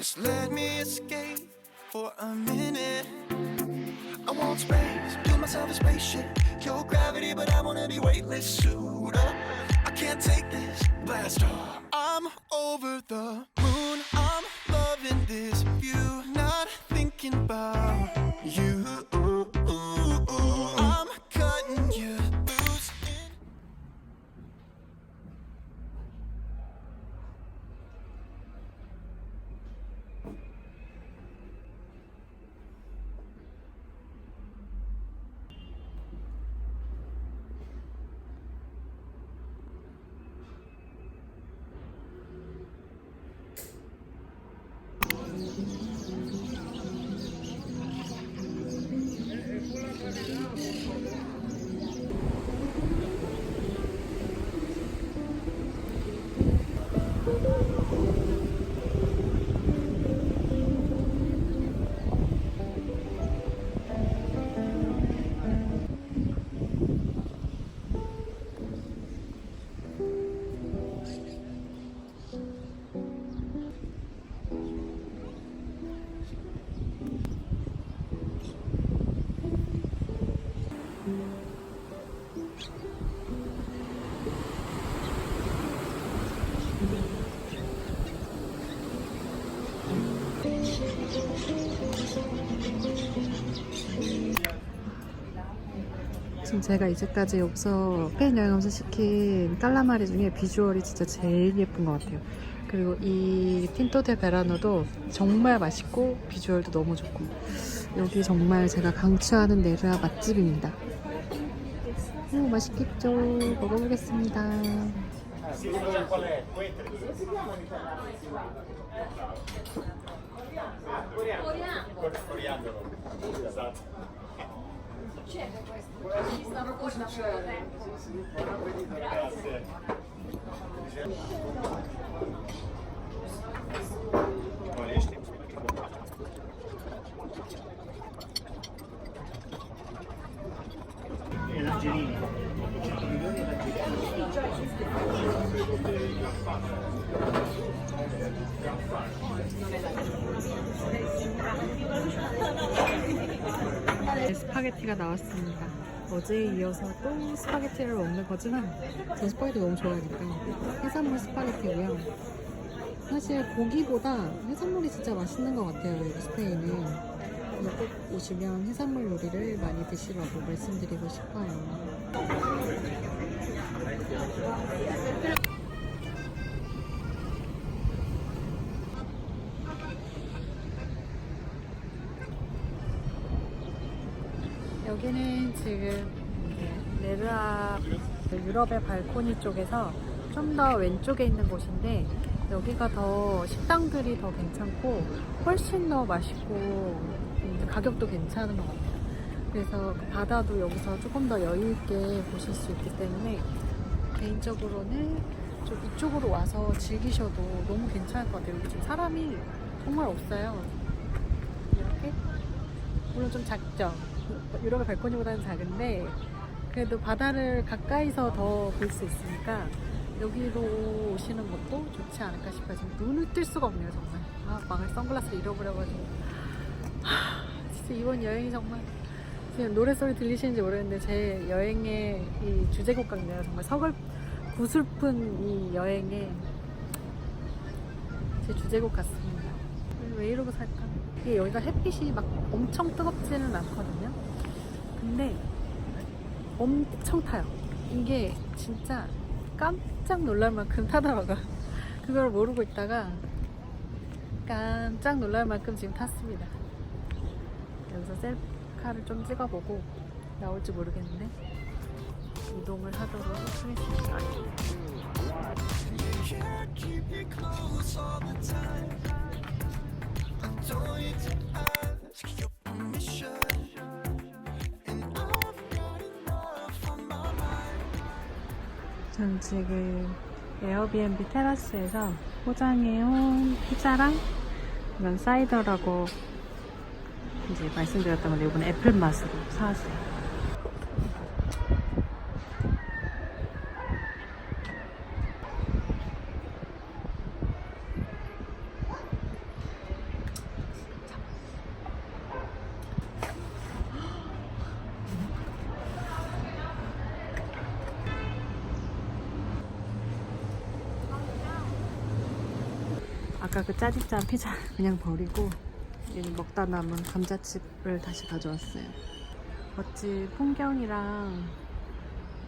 Just let me escape for a minute. I want space, build myself a spaceship. Kill gravity, but I wanna be weightless. Suit up, I can't take this. Blast off. I'm over the moon. I'm loving this view. Not thinking about you. 제가 이제까지 여기서 스페인 여행하면서 시킨 깔라마리 중에 비주얼이 진짜 제일 예쁜 것 같아요. 그리고 이 틴토데 베라노도 정말 맛있고 비주얼도 너무 좋고 여기 정말 제가 강추하는 네르아 맛집입니다. 오, 맛있겠죠? 먹어보겠습니다. 네, 스파게티가 나왔습니다. 어제에 이어서 또 스파게티를 먹는 거지만 저 스파게티 너무 좋아하니까 해산물 스파게티고요. 사실 고기보다 해산물이 진짜 맛있는 것 같아요. 여기 스페인은. 꼭 오시면 해산물 요리를 많이 드시라고 말씀드리고 싶어요. 여기는 지금 네르아 유럽의 발코니 쪽에서 좀 더 왼쪽에 있는 곳인데 여기가 더 식당들이 더 괜찮고 훨씬 더 맛있고 음, 가격도 괜찮은 것 같아요. 그래서 그 바다도 여기서 조금 더 여유 있게 보실 수 있기 때문에 개인적으로는 좀 이쪽으로 와서 즐기셔도 너무 괜찮을 것 같아요. 여기 지금 사람이 정말 없어요. 이렇게 물론 좀 작죠. 유럽의 발코니보다는 작은데 그래도 바다를 가까이서 더 볼 수 있으니까 여기로 오시는 것도 좋지 않을까 싶어요. 지금 눈을 뜰 수가 없네요, 정말. 아, 망할 선글라스를 잃어버려가지고. 하, 진짜 이번 여행이 정말 지금 노래소리 들리시는지 모르겠는데 제 여행의 이 주제곡 같네요. 정말 서글 구슬픈 이 여행의 제 주제곡 같습니다. 왜 이러고 살까? 이게 여기가 햇빛이 막 엄청 뜨겁지는 않거든요. 근데 엄청 타요. 이게 진짜 깜짝 놀랄 만큼 타더라고요. 그걸 모르고 있다가 깜짝 놀랄 만큼 지금 탔습니다. 여기서 셀카를 좀 찍어보고 나올지 모르겠는데 이동을 하도록 하겠습니다. Yeah, 전 지금 에어비앤비 테라스에서 포장해온 피자랑 이건 사이더라고 이제 말씀드렸던 건데 이번에 애플 맛으로 사왔어요. 아까 그 짜집짠 피자 그냥 버리고 여기 먹다 남은 감자칩을 다시 가져왔어요. 멋진 풍경이랑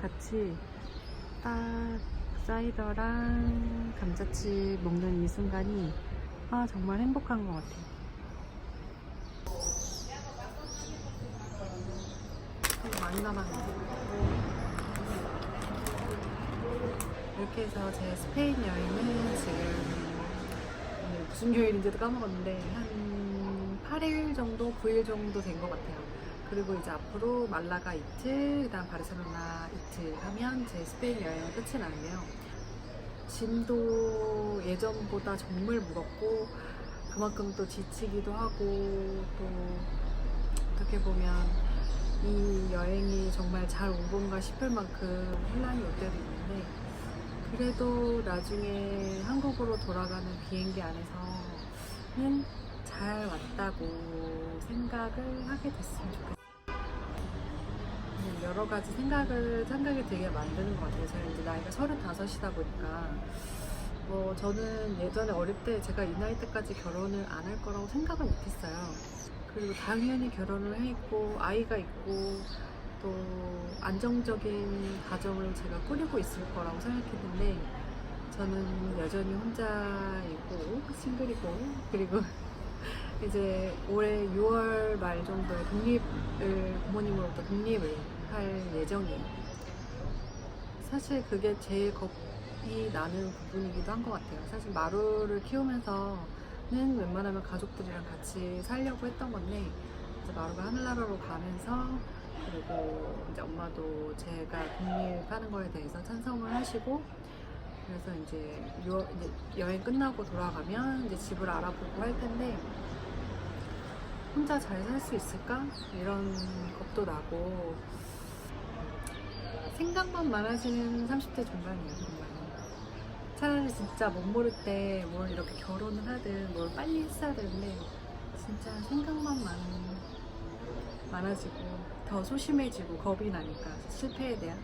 같이 딱 사이더랑 감자칩 먹는 이 순간이 아 정말 행복한 것 같아요. 많이 남았네. 이렇게 해서 제 스페인 여행은 지금 무슨 요일인지도 까먹었는데 한 8일 정도, 9일 정도 된 것 같아요. 그리고 이제 앞으로 말라가 이틀, 그다음 바르셀로나 이틀 하면 제 스페인 여행은 끝이 나는데요. 짐도 예전보다 정말 무겁고 그만큼 또 지치기도 하고 또 어떻게 보면 이 여행이 정말 잘 온 건가 싶을 만큼 혼란이 올 때도 있는데 그래도 나중에 한국으로 돌아가는 비행기 안에서는 잘 왔다고 생각을 하게 됐으면 좋겠어요. 여러 가지 생각을 생각이 되게 만드는 것 같아요. 제가 이제 나이가 35이다 보니까 뭐 저는 예전에 어릴 때 제가 이 나이 때까지 결혼을 안 할 거라고 생각을 못했어요. 그리고 당연히 결혼을 해 있고 아이가 있고 또 안정적인 가정을 제가 꾸리고 있을 거라고 생각했는데 저는 여전히 혼자이고 싱글이고 그리고 이제 올해 6월 말 정도에 독립을 부모님으로부터 독립을 할 예정이에요. 사실 그게 제일 겁이 나는 부분이기도 한 것 같아요. 사실 마루를 키우면서는 웬만하면 가족들이랑 같이 살려고 했던 건데 이제 마루가 하늘나라로 가면서 그리고 이제 엄마도 제가 독립하는 거에 대해서 찬성을 하시고 그래서 이제, 여행 끝나고 돌아가면 이제 집을 알아보고 할 텐데 혼자 잘 살 수 있을까? 이런 겁도 나고 생각만 많아지는 30대 중반이에요 정말. 차라리 진짜 못 모를 때 뭘 이렇게 결혼을 하든 뭘 빨리 했어야 되는데 진짜 생각만 많, 많아지고 더 소심해지고 겁이 나니까 실패에 대한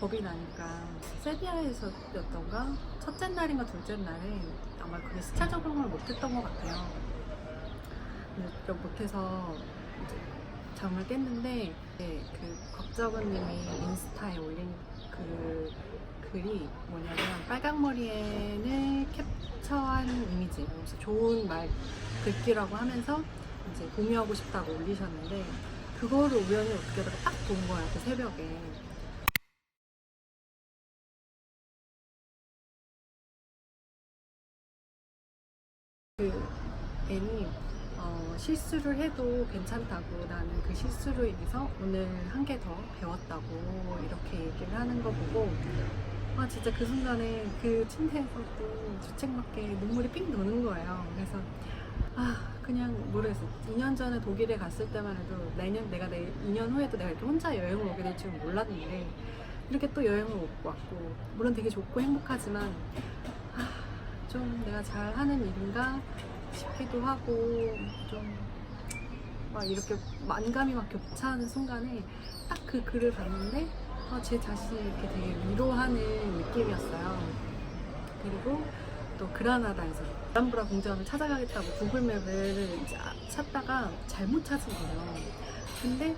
겁이 나니까 세비야에서였던가 첫째 날인가 둘째 날에 아마 그게 스타 적응을 못했던 것 같아요. 못해서 이제 잠을 깼는데 네, 그 곽정은님이 인스타에 올린 그 글이 뭐냐면 빨강머리에는 캡처한 이미지 좋은 말 글귀라고 하면서 이제 공유하고 싶다고 올리셨는데 그거를 우연히 어떻게 하다가 딱 본 거야 그 새벽에. 그 애니 어, 실수를 해도 괜찮다고 나는 그 실수로 인해서 오늘 한 개 더 배웠다고 이렇게 얘기를 하는 거 보고 아 진짜 그 순간에 그 침대에서도 주책맞게 눈물이 삥 도는 거예요. 그래서 아 그냥 모르겠어 2년 전에 독일에 갔을 때만 해도 내년 내가 내 2년 후에도 내가 이렇게 혼자 여행을 오게 될 줄은 몰랐는데 이렇게 또 여행을 왔고 물론 되게 좋고 행복하지만 아, 좀 내가 잘하는 일인가 싶기도 하고 좀 막 이렇게 만감이 막 겹쳐하는 순간에 딱 그 글을 봤는데 아, 제 자신이 이렇게 되게 위로하는 느낌이었어요. 그리고 또 그라나다에서 람브라 공장을 찾아가겠다고 구글맵을 이제 찾다가 잘못 찾은 거예요. 근데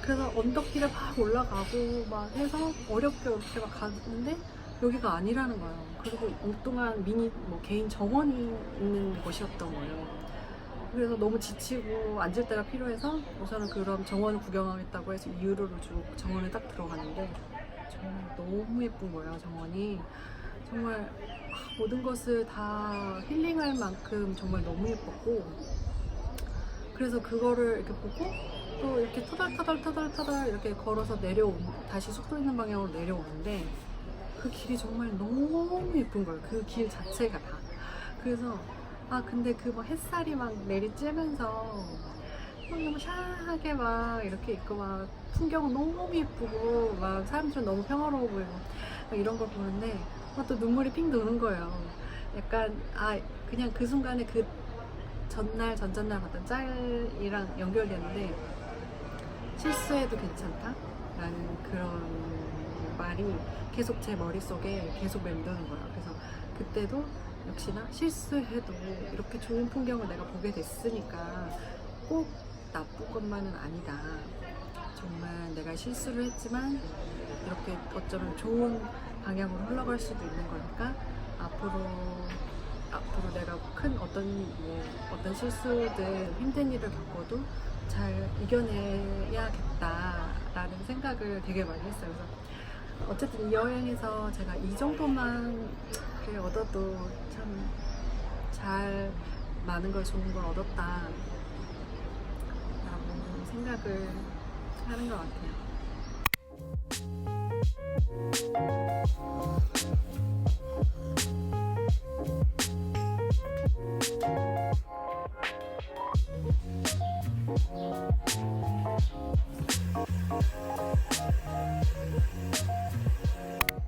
그래서 언덕길에 막 올라가고 막 해서 어렵게 어렵게 막 갔는데 여기가 아니라는 거예요. 그리고 엉뚱한 미니 뭐 개인 정원이 있는 곳이었던 거예요. 그래서 너무 지치고 앉을 때가 필요해서 우선은 그럼 정원을 구경하겠다고 해서 2유로를 주고 정원에 딱 들어갔는데 정말 너무 예쁜 거예요 정원이 정말 아, 모든 것을 다 힐링할 만큼 정말 너무 예뻤고 그래서 그거를 이렇게 보고 또 이렇게 터덜터덜 터덜터덜 이렇게 걸어서 내려오 다시 속도 있는 방향으로 내려오는데 그 길이 정말 너무 예쁜 거예요. 그 길 자체가 다. 그래서 아 근데 그막 햇살이 막 내리쬐면서 막 너무 샤하게 막 이렇게 있고 막 풍경은 너무 예쁘고 막 사람들은 너무 평화로워 보이고 막 이런 걸 보는데 막 또 눈물이 핑 도는 거예요. 약간 아 그냥 그 순간에 그 전날 전전날 봤던 짤이랑 연결되는데 실수해도 괜찮다라는 그런 말이 계속 제 머릿속에 계속 맴도는 거예요. 그래서 그때도 역시나 실수해도 이렇게 좋은 풍경을 내가 보게 됐으니까 꼭 나쁜 것만은 아니다. 정말 내가 실수를 했지만 이렇게 어쩌면 좋은 방향으로 흘러갈 수도 있는 거니까 앞으로 앞으로 내가 큰 어떤 뭐 어떤 실수든 힘든 일을 겪어도 잘 이겨내야겠다라는 생각을 되게 많이 했어요. 그래서 어쨌든 이 여행에서 제가 이 정도만 얻어도 참 잘 많은 걸 좋은 걸 얻었다 라고 생각을 하는 것 같아요.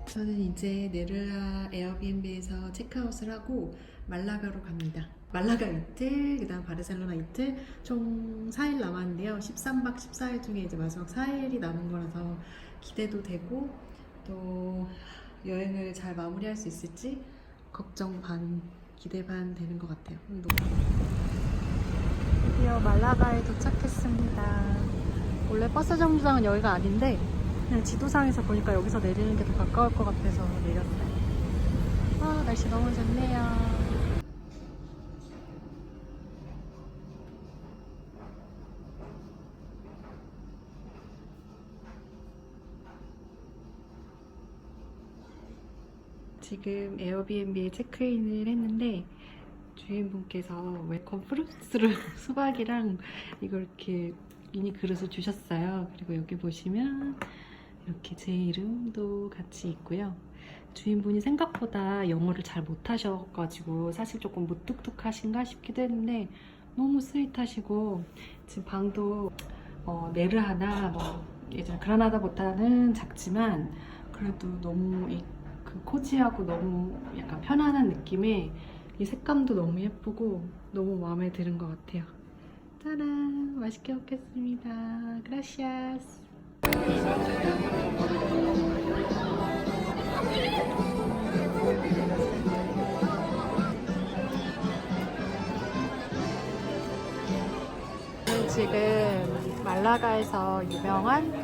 저는 이제 네르라 에어비앤비에서 체크아웃을 하고 말라가로 갑니다. 말라가 이틀, 그 다음 바르셀로나 이틀, 총 4일 남았는데요. 13박 14일 중에 이제 마지막 4일이 남은 거라서 기대도 되고 또 여행을 잘 마무리할 수 있을지 걱정 반, 기대 반 되는 것 같아요. 드디어 말라가에 도착했습니다. 원래 버스 정류장은 여기가 아닌데 그냥 지도상에서 보니까 여기서 내리는 게 더 가까울 것 같아서 내렸어요. 아, 날씨 너무 좋네요. 지금 에어비앤비에 체크인을 했는데 주인분께서 웰컴 프루트를 수박이랑 이걸 이렇게 미니 그릇을 주셨어요. 그리고 여기 보시면 이렇게 제 이름도 같이 있고요. 주인분이 생각보다 영어를 잘 못하셔가지고 사실 조금 무뚝뚝하신가 싶기도 했는데 너무 스윗하시고 지금 방도 어, 네르 하나 뭐 예전 그라나다보다는 작지만 그래도 너무 이, 그 코지하고 너무 약간 편안한 느낌에 이 색감도 너무 예쁘고 너무 마음에 드는 것 같아요. 짜란! 맛있게 먹겠습니다. 그라시아스. 지금 말라가에서 유명한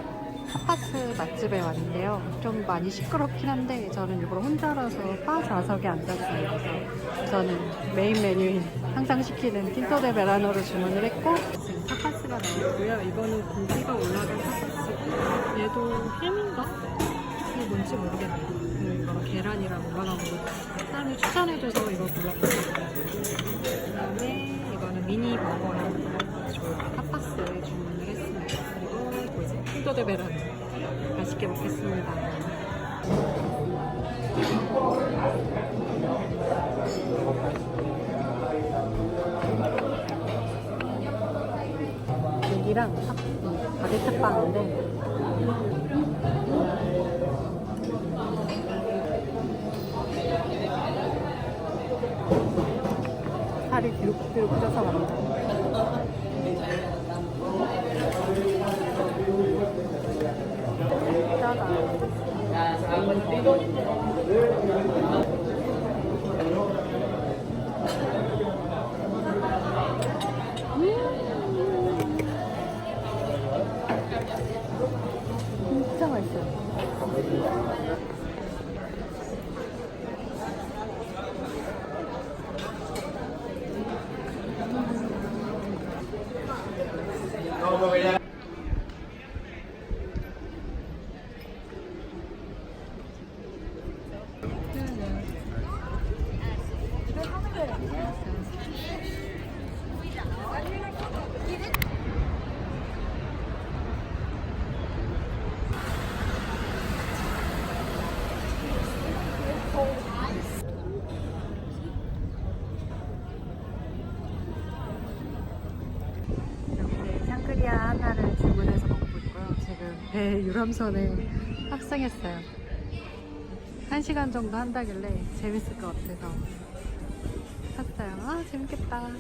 타파스 맛집에 왔는데요. 좀 많이 시끄럽긴 한데 저는 일부러 혼자라서 바 좌석에 앉았어요. 저는 메인 메뉴인 항상 시키는 틴토 데 베라노를 주문을 했고 지금 타파스가 나왔고요. 이거는 고기가 올라간 타파스고 얘도 햄인가? 이게 뭔지 모르겠네요. 음, 이거랑 계란이랑 올라간 거 사람이 추천해줘서 이거 골랐거든요. 그 다음에 이거는 미니 버거예요. 저 타파스 주문을 했습니다. 그리고 뭐지? 틴토 데 베라노 맛있게 먹겠습니다. 음, 바게트 빵인데 살이 비룩비룩 쪄서 갑니다. 짜다. 진짜 맛있어요. 샹그리아 하나를 주문해서 먹고 있고요. 지금 배 유람선에 탑승했어요. 한 시간 정도 한다길래 재밌을 것 같아서 탔어요. 아 재밌겠다.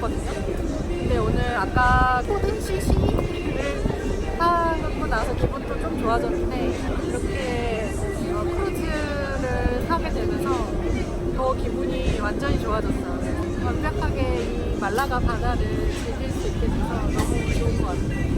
있었거든요. 근데 오늘 아까 코든 CC를 타고 나서 기분도 좀 좋아졌는데 이렇게 어, 크루즈를 타게 되면서 더 기분이 완전히 좋아졌어요. 완벽하게 이 말라가 바다를 즐길 수 있게 돼서 너무 좋은 것 같아요.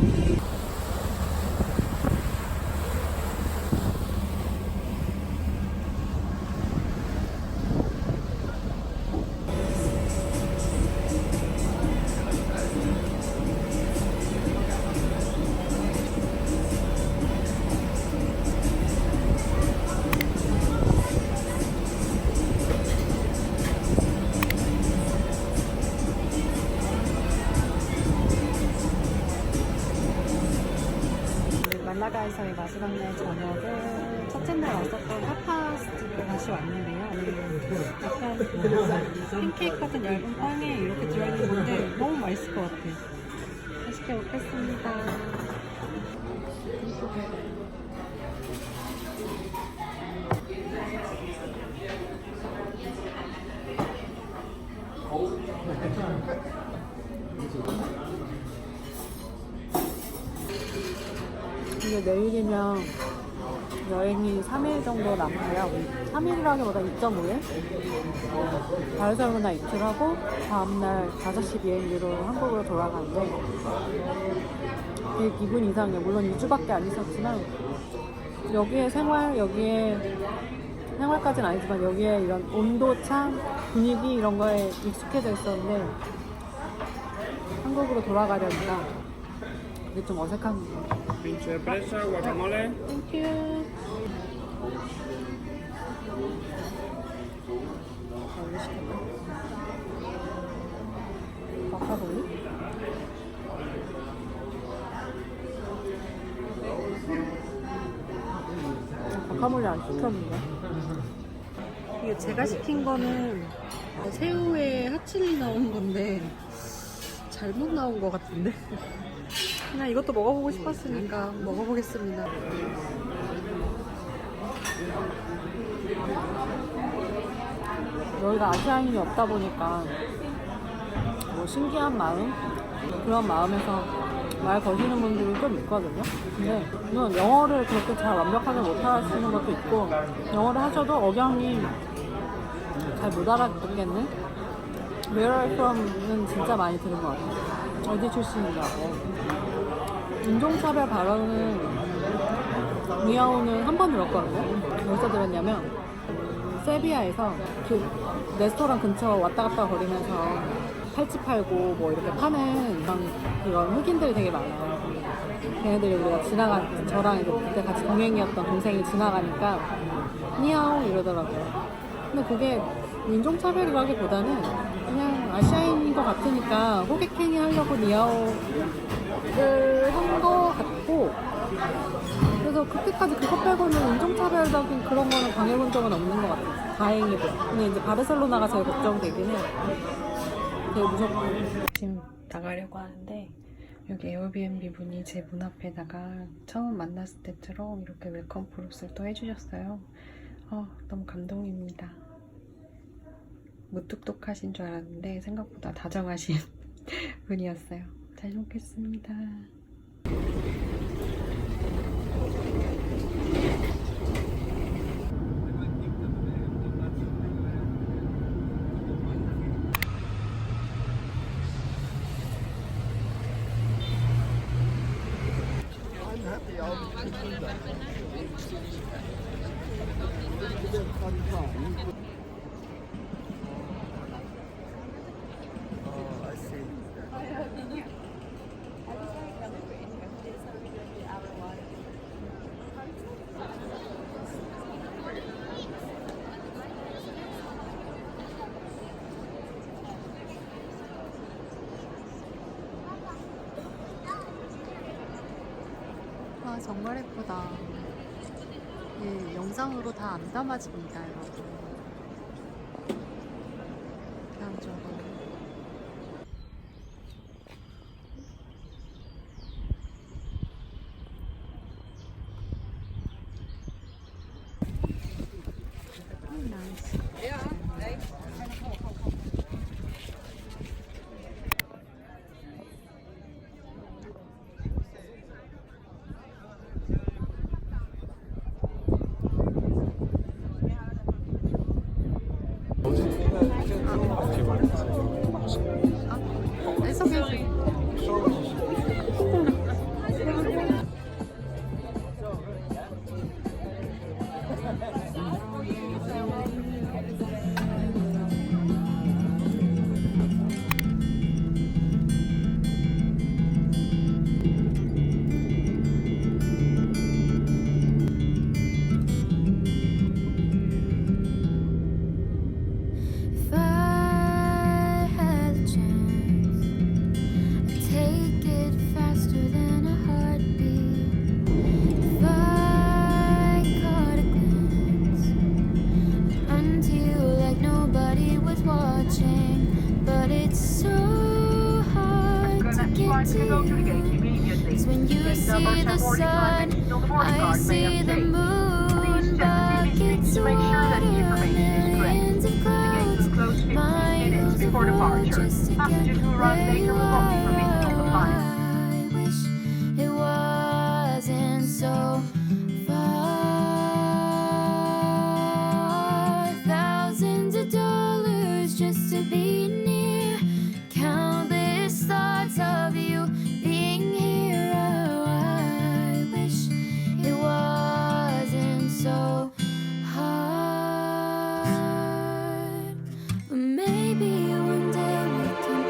지막 날 저녁은 첫째 날 왔었던 타파스집에 다시 왔는데요. 약간 팬케이크 같은 얇은 빵에 이렇게 들어있는 건데 너무 맛있을 것 같아요. 맛있게 먹겠습니다. 내일이면 여행이 3일 정도 남아요. 3일이라기보다 2.5일? 바르셀로나 이틀 하고 다음날 5시 비행기로 한국으로 돌아가는데 되게 기분 이상해. 물론 2주밖에 안 있었지만 여기에 생활, 여기에 생활까지는 아니지만 여기에 이런 온도차, 분위기 이런 거에 익숙해져 있었는데 한국으로 돌아가려니까 이게 좀 어색한 거예요. Pincho de presa, guacamole. 땡큐. 잘못 시켰나? 마카로니? 마카로니 안 시켰는데. 이게 제가 시킨 거는 새우에 하칠리 나온 건데 잘못 나온 것 같은데. 그냥 이것도 먹어보고 싶었으니까 먹어보겠습니다. 여기가 아시아인이 없다 보니까 뭐 신기한 마음 그런 마음에서 말 거시는 분들이 좀 있거든요. 근데 물론 영어를 그렇게 잘 완벽하게 못 하시는 것도 있고 영어를 하셔도 억양이 잘 못 알아듣겠는 Where are you from은 진짜 많이 들은 것 같아요. 어디 출신이라고. 인종차별 발언은 미아오는 한 번 들었거든요. 어디서 들었냐면 세비야에서 그 레스토랑 근처 왔다 갔다 거리면서 팔찌 팔고 뭐 이렇게 파는 그런, 그런 흑인들이 되게 많아요. 걔네들이 우리가 지나가 저랑 이제 그때 같이 동행이었던 동생이 지나가니까 니아오 이러더라고요. 근데 그게 인종차별이라기보다는 그냥 아시아인인 것 같으니까 호객행위 하려고 니아오를 한 것 같고 그래서 그때까지 그것 빼고는 인종차별적인 그런 거는 당해본 적은 없는 것 같아요. 다행히도. 근데 이제 바르셀로나가 제일 걱정되긴 해요. 되게 무섭고. 지금 나가려고 하는데 여기 에어비앤비 분이 제 문 앞에다가 처음 만났을 때처럼 이렇게 웰컴 프로스를 또 해주셨어요. 어, 너무 감동입니다. 무뚝뚝하신 줄 알았는데 생각보다 다정하신 분이었어요. 잘 먹겠습니다. 아, 네. 정말 예쁘다. 이 영상으로 다 안 담아집니다, 여러분. 대한적으 see the sun, I see the moon, buckets of water of clouds, miles of road just to get where you are. I wish it wasn't so.